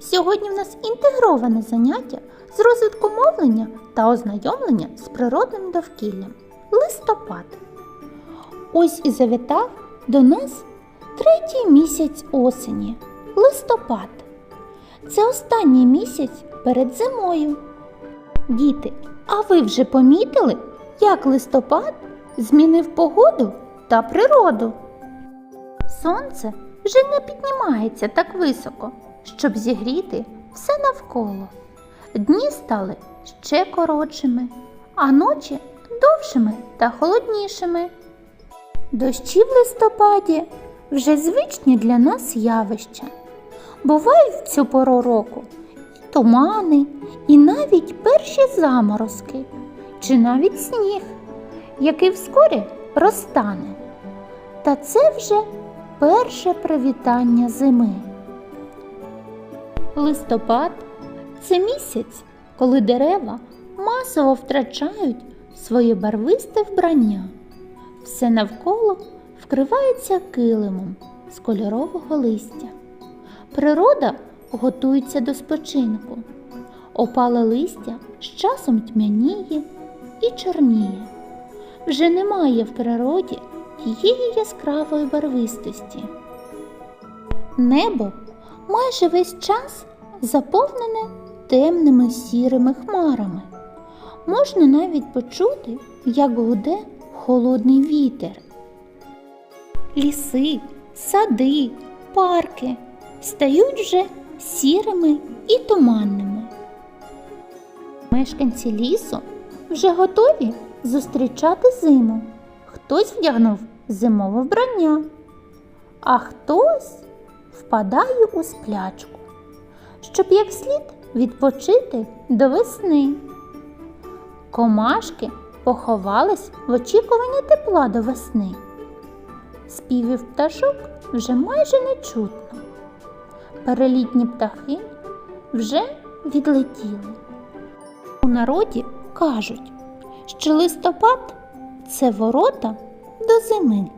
Сьогодні в нас інтегроване заняття з розвитку мовлення та ознайомлення з природним довкіллям. Листопад. Ось і завітав до нас третій місяць осені. Листопад. Це останній місяць перед зимою. Діти, а ви вже помітили, як листопад змінив погоду та природу? Сонце вже не піднімається так високо, щоб зігріти все навколо. Дні стали ще коротшими, а ночі довшими та холоднішими. Дощі в листопаді вже звичні для нас явища. Бувають в цю пору року і тумани, і навіть перші заморозки, чи навіть сніг, який вскоре розтане. Та це вже перше привітання зими. Листопад це місяць, коли дерева масово втрачають своє барвисте вбрання. Все навколо вкривається килимом з кольорового листя. Природа готується до спочинку. Опале листя з часом тьмяніє і чорніє. Вже немає в природі тієї яскравої барвистості. Небо майже весь час заповнене темними сірими хмарами. Можна навіть почути, як гуде холодний вітер. Ліси, сади, парки стають вже сірими і туманними. Мешканці лісу вже готові зустрічати зиму. Хтось вдягнув зимове вбрання, а хтось впадає у сплячку, щоб як слід відпочити до весни. Комашки поховались в очікуванні тепла до весни. Співів пташок вже майже не чутно. Перелітні птахи вже відлетіли. У народі кажуть, що листопад це ворота до зими.